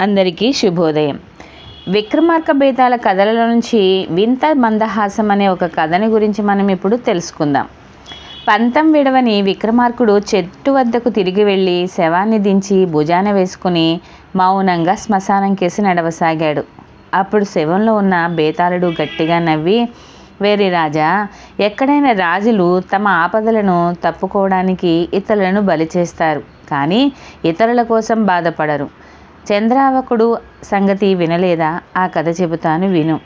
అందరికీ శుభోదయం. విక్రమార్క భేదాల కథల నుంచి వింత మందహాసం అనే ఒక కథని గురించి మనం ఇప్పుడు తెలుసుకుందాం. పంతం విడవని విక్రమార్కుడు చెట్టు వద్దకు తిరిగి వెళ్ళి శవాన్ని దించి భుజాన వేసుకుని మౌనంగా శ్మశానం కేసి నడవసాగాడు. అప్పుడు శవంలో ఉన్న బేతాళుడు గట్టిగా నవ్వి వేరి రాజా ఎక్కడైనా రాజులు తమ ఆపదలను తప్పుకోవడానికి ఇతరులను బలి చేస్తారు. కానీ ఇతరుల కోసం బాధపడరు. చంద్రావకుడు సంగతి వినలేదా? ఆ కథ చెబుతాను విను.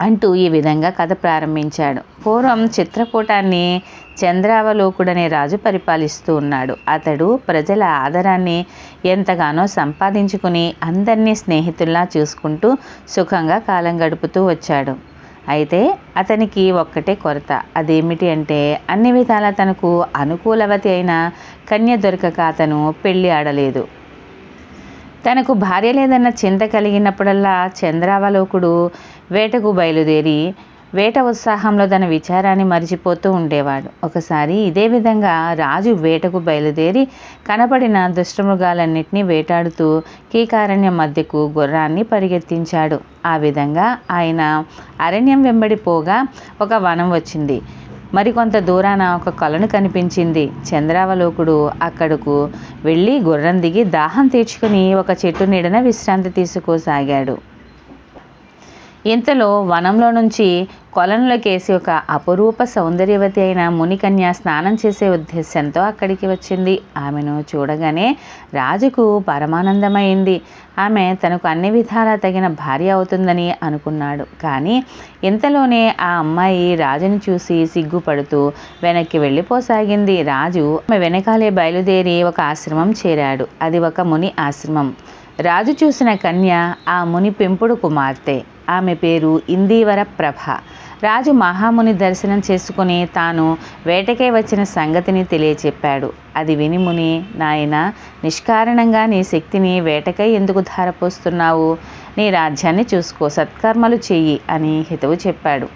అంటూ ఈ విధంగా కథ ప్రారంభించాడు. పూర్వం చిత్రకూటాన్ని చంద్రావలోకుడనే రాజు పరిపాలిస్తూ ఉన్నాడు. అతడు ప్రజల ఆదరాన్ని ఎంతగానో సంపాదించుకుని అందరినీ స్నేహితుల్లా చూసుకుంటూ సుఖంగా కాలం గడుపుతూ వచ్చాడు. అయితే అతనికి ఒక్కటే కొరత. అదేమిటి అంటే అన్ని విధాలా తనకు అనుకూలవతి అయిన కన్య దొరకక అతను పెళ్ళి ఆడలేదు. తనకు భార్య లేదన్న చింత కలిగినప్పుడల్లా చంద్రావలోకుడు వేటకు బయలుదేరి వేట ఉత్సాహంలో తన విచారాన్ని మరిచిపోతూ ఉండేవాడు. ఒకసారి ఇదే విధంగా రాజు వేటకు బయలుదేరి కనపడిన దుష్టమృగాలన్నింటినీ వేటాడుతూ కీకారణ్యం మధ్యకు గుర్రాన్ని పరిగెత్తించాడు. ఆ విధంగా ఆయన అరణ్యం వెంబడి పోగా ఒక వనం వచ్చింది. మరికొంత దూరాన ఒక కలను కనిపించింది. చంద్రావలోకుడు అక్కడకు వెళ్ళి గుర్రం దిగి దాహం తీర్చుకుని ఒక చెట్టు నీడన విశ్రాంతి తీసుకోసాగాడు. ఇంతలో వనంలో నుంచి కొలంలోకేసి ఒక అపురూప సౌందర్యవతి అయిన మునికన్య స్నానం చేసే ఉద్దేశంతో అక్కడికి వచ్చింది. ఆమెను చూడగానే రాజుకు పరమానందమైంది. ఆమె తనకు అన్ని విధాలా తగిన భార్య అవుతుందని అనుకున్నాడు. కానీ ఇంతలోనే ఆ అమ్మాయి రాజుని చూసి సిగ్గుపడుతూ వెనక్కి వెళ్ళిపోసాగింది. రాజు ఆమె వెనకాలే బయలుదేరి ఒక ఆశ్రమం చేరాడు. అది ఒక ముని ఆశ్రమం. రాజు చూసిన కన్య ఆ ముని పెంపుడు కుమార్తె. ఆమె పేరు ఇందీవర ప్రభ. రాజు మహాముని దర్శనం చేసుకుని తాను వేటకే వచ్చిన సంగతిని తెలియచెప్పాడు. అది విని ముని నాయన నిష్కారణంగా నీ శక్తిని వేటకై ఎందుకు ధారపోస్తున్నావు? నీ రాజ్యాన్ని చూసుకో సత్కర్మలు చెయ్యి అని హితవు చెప్పాడు.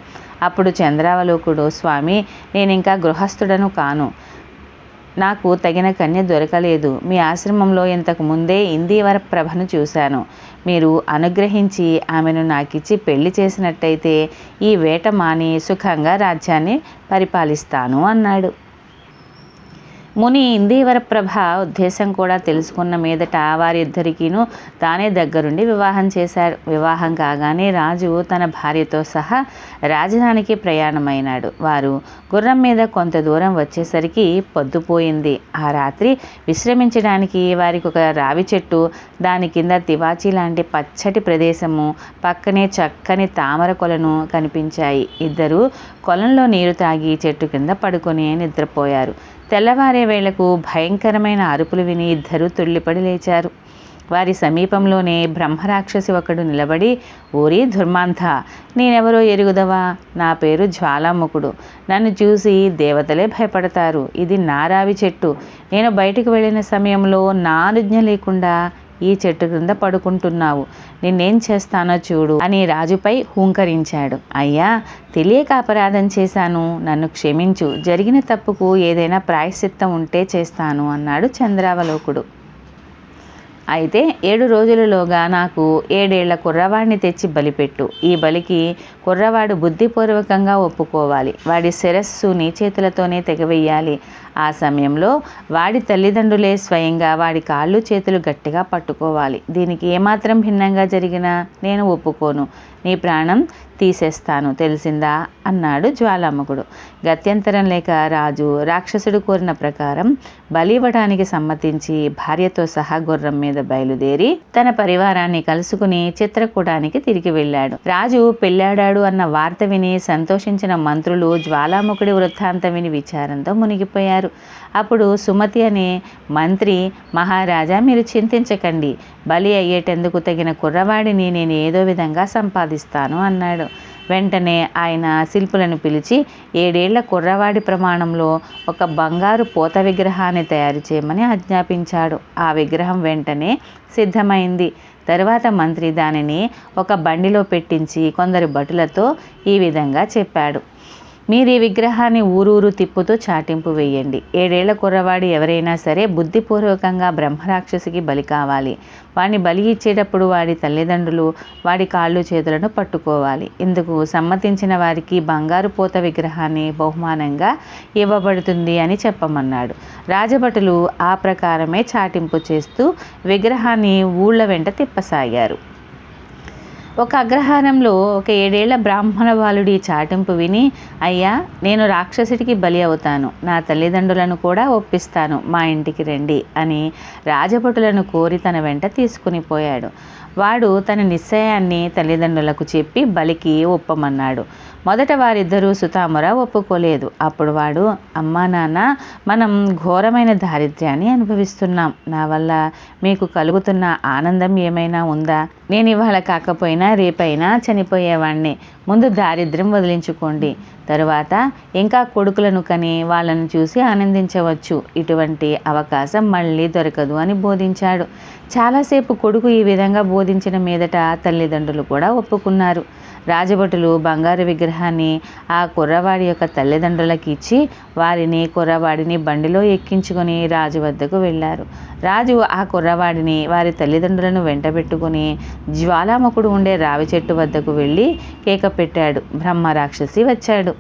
అప్పుడు చంద్రావలోకుడు స్వామి నేనింకా గృహస్థుడను కాను. నాకు తగిన కన్య దొరకలేదు. మీ ఆశ్రమంలో ఇంతకు ముందే ఇందీవర ప్రభను చూశాను. మీరు అనుగ్రహించి ఆమెను నాకిచ్చి పెళ్ళి చేసినట్టయితే ఈ వేట మాని సుఖంగా రాజ్యాన్ని పరిపాలిస్తాను అన్నాడు. ముని ఇందీవర ప్రభ ఉద్దేశం కూడా తెలుసుకున్న మీదట వారిద్దరికీను తానే దగ్గరుండి వివాహం చేశాడు వివాహం కాగానే రాజు తన భార్యతో సహా రాజధానికి ప్రయాణమైనాడు. వారు గుర్రం మీద కొంత దూరం వచ్చేసరికి పొద్దుపోయింది. ఆ రాత్రి విశ్రమించడానికి వారికి ఒక రావి చెట్టు దాని కింద తివాచీ లాంటి పచ్చటి ప్రదేశము పక్కనే చక్కని తామర కొలను కనిపించాయి. ఇద్దరు కొలంలో నీరు తాగి చెట్టు కింద పడుకొని నిద్రపోయారు. తెల్లవారే వేళకు భయంకరమైన అరుపులు విని ఇద్దరు తుళ్ళిపడి లేచారు. వారి సమీపంలోనే బ్రహ్మరాక్షసి ఒకడు నిలబడి ఓరి దుర్మాంధ నేనెవరో ఎరుగుదవా? నా పేరు జ్వాలాముఖుడు నన్ను చూసి దేవతలే భయపడతారు. ఇది నారావి చెట్టు. నేను బయటకు వెళ్ళిన సమయంలో నా అనుజ్ఞ లేకుండా ఈ చెట్టు క్రింద పడుకుంటున్నావు. నిన్నేం చేస్తానో చూడు అని రాజుపై హూంకరించాడు. అయ్యా తెలియక అపరాధం చేశాను. నన్ను క్షమించు. జరిగిన తప్పుకు ఏదైనా ప్రాయశ్చిత్తం ఉంటే చేస్తాను అన్నాడు చంద్రావలోకుడు. అయితే ఏడు రోజులలోగా నాకు ఏడేళ్ళ కుర్రవాడిని తెచ్చి బలిపెట్టు. ఈ బలికి కుర్రవాడు బుద్ధిపూర్వకంగా ఒప్పుకోవాలి. వాడి శిరస్సు నీ చేతులతోనే తెగవేయాలి. ఆ సమయంలో వాడి తల్లిదండ్రులే స్వయంగా వాడి కాళ్ళు చేతులు గట్టిగా పట్టుకోవాలి. దీనికి ఏమాత్రం భిన్నంగా జరిగినా నేను ఒప్పుకోను. నీ ప్రాణం తీసేస్తాను తెలిసిందా? అన్నాడు జ్వాలాముఖుడు. గత్యంతరం లేక రాజు రాక్షసుడు కోరిన ప్రకారం బలివ్వడానికి సమ్మతించి భార్యతో సహా గుర్రం మీద బయలుదేరి తన పరివారాన్ని కలుసుకుని చిత్రకూటానికి తిరిగి వెళ్ళాడు. రాజు పెళ్ళాడాడు అన్న వార్త విని సంతోషించిన మంత్రులు జ్వాలాముఖుడి వృత్తాంతం విని విచారంతో మునిగిపోయారు. అప్పుడు సుమతి అనే మంత్రి మహారాజా మీరు చింతించకండి. బలి అయ్యేటందుకు తగిన కుర్రవాడిని నేను ఏదో విధంగా సంపాదిస్తాను అన్నాడు. వెంటనే ఆయన శిల్పులను పిలిచి ఏడేళ్ళ కుర్రవాడి ప్రమాణంలో ఒక బంగారు పోత విగ్రహాన్ని తయారు చేయమని ఆజ్ఞాపించాడు. ఆ విగ్రహం వెంటనే సిద్ధమైంది. తరువాత మంత్రి దానిని ఒక బండిలో పెట్టించి కొందరు భటులతో ఈ విధంగా చెప్పాడు. మీరు ఈ విగ్రహాన్ని ఊరూరు తిప్పుతూ చాటింపు వేయండి. ఏడేళ్ళ కుర్రవాడు ఎవరైనా సరే బుద్ధిపూర్వకంగా బ్రహ్మరాక్షసికి బలి కావాలి. వాడిని బలి ఇచ్చేటప్పుడు వాడి తల్లిదండ్రులు వాడి కాళ్ళు చేతులను పట్టుకోవాలి. ఇందుకు సమ్మతించిన వారికి బంగారు పోత విగ్రహాన్ని బహుమానంగా ఇవ్వబడుతుంది అని చెప్పమన్నాడు. రాజభటులు ఆ ప్రకారమే చాటింపు చేస్తూ విగ్రహాన్ని ఊళ్ళ వెంట తిప్పసాగారు. ఒక అగ్రహారంలో ఒక ఏడేళ్ళ బ్రాహ్మణ బాలుడి చాటింపు విని అయ్యా నేను రాక్షసుడికి బలి అవుతాను. నా తల్లిదండ్రులను కూడా ఒప్పిస్తాను. మా ఇంటికి రండి అని రాజభటులను కోరి తన వెంట తీసుకుని పోయాడు. వాడు తన నిశ్చయాన్ని తల్లిదండ్రులకు చెప్పి బలికి ఒప్పమన్నాడు. మొదట వారిద్దరూ సుతాముర ఒప్పుకోలేదు. అప్పుడు వాడు అమ్మా నాన్న మనం ఘోరమైన దారిద్ర్యాన్ని అనుభవిస్తున్నాం. నా వల్ల మీకు కలుగుతున్న ఆనందం ఏమైనా ఉందా? నేను ఇవాళ కాకపోయినా రేపైనా చనిపోయేవాణ్ణి. ముందు దారిద్ర్యం వదిలించుకోండి. తరువాత ఇంకా కొడుకులను కని వాళ్ళను చూసి ఆనందించవచ్చు. ఇటువంటి అవకాశం మళ్ళీ దొరకదు అని బోధించాడు. చాలాసేపు కొడుకు ఈ విధంగా బోధించిన మీదట తల్లిదండ్రులు కూడా ఒప్పుకున్నారు. రాజభటులు బంగారు విగ్రహాన్ని ఆ కుర్రవాడి యొక్క తల్లిదండ్రులకు ఇచ్చి వారిని కుర్రవాడిని బండిలో ఎక్కించుకొని రాజు వద్దకు వెళ్ళారు. రాజు ఆ కుర్రవాడిని వారి తల్లిదండ్రులను వెంటబెట్టుకుని జ్వాలాముఖుడు ఉండే రావి చెట్టు వద్దకు వెళ్ళి కేక పెట్టాడు. బ్రహ్మ రాక్షసి వచ్చాడు.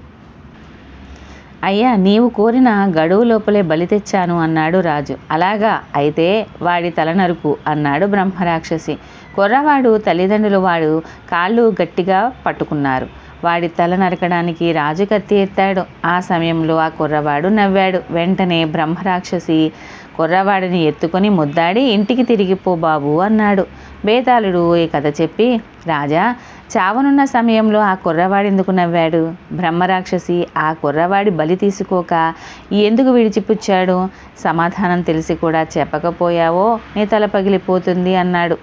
అయ్యా నీవు కోరిన గడువు లోపలే బలి తెచ్చాను అన్నాడు రాజు. అలాగా అయితే వాడి తల నరుకు అన్నాడు బ్రహ్మరాక్షసి కుర్రవాడు తల్లిదండ్రులు వాడు కాళ్ళు గట్టిగా పట్టుకున్నారు. వాడి తల నరకడానికి రాజు కత్తి ఎత్తాడు. ఆ సమయంలో ఆ కుర్రవాడు నవ్వాడు. వెంటనే బ్రహ్మరాక్షసి కుర్రవాడిని ఎత్తుకొని ముద్దాడి ఇంటికి తిరిగిపో బాబు అన్నాడు. బేతాళుడు ఈ కథ చెప్పి రాజా చావనున్న సమయంలో ఆ కుర్రవాడు ఎందుకు నవ్వాడు? బ్రహ్మరాక్షసి ఆ కుర్రవాడి బలి తీసుకోక ఎందుకు విడిచిపుచ్చాడు? సమాధానం తెలిసి కూడా చెప్పకపోయావో నీ తల పగిలిపోతుంది అన్నాడు.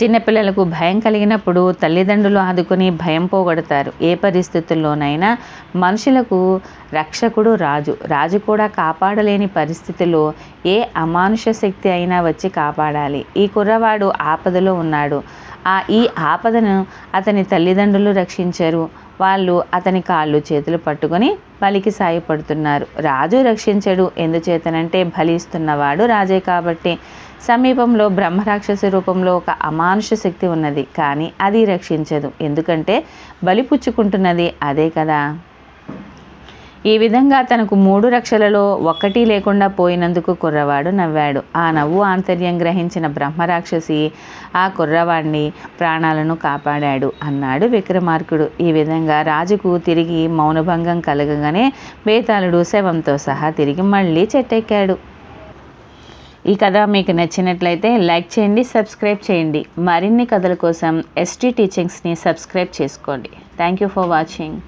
చిన్నపిల్లలకు భయం కలిగినప్పుడు తల్లిదండ్రులు ఆదుకొని భయం పోగొడతారు. ఏ పరిస్థితుల్లోనైనా మనుషులకు రక్షకుడు రాజు. రాజు కూడా కాపాడలేని పరిస్థితిలో ఏ అమానుష శక్తి అయినా వచ్చి కాపాడాలి. ఈ కుర్రవాడు ఆపదలో ఉన్నాడు. ఆ ఈ ఆపదను అతని తల్లిదండ్రులు రక్షించరు. వాళ్ళు అతని కాళ్ళు చేతులు పట్టుకొని బలికి సాయపడుతున్నారు. రాజు రక్షించడు. ఎందుచేతనంటే బలిస్తున్నవాడు రాజే కాబట్టి. సమీపంలో బ్రహ్మరాక్షసి రూపంలో ఒక అమానుష శక్తి ఉన్నది. కానీ అది రక్షించదు. ఎందుకంటే బలి పుచ్చుకుంటున్నది అదే కదా. ఈ విధంగా తనకు మూడు రక్షలలో ఒక్కటి లేకుండా పోయినందుకు కుర్రవాడు నవ్వాడు. ఆ నవ్వు ఆంతర్యం గ్రహించిన బ్రహ్మరాక్షసి ఆ కుర్రవాడిని ప్రాణాలను కాపాడాడు అన్నాడు విక్రమార్కుడు. ఈ విధంగా రాజుకు తిరిగి మౌనభంగం కలగగానే బేతాళుడు శవంతో సహా తిరిగి మళ్ళీ చెట్టెక్కాడు. ఈ కథ మీకు నచ్చినట్లయితే లైక్ చేయండి సబ్స్క్రైబ్ చేయండి. మరిన్ని కథల కోసం ఎస్టీ టీచింగ్స్ని సబ్స్క్రైబ్ చేసుకోండి. Thank you for watching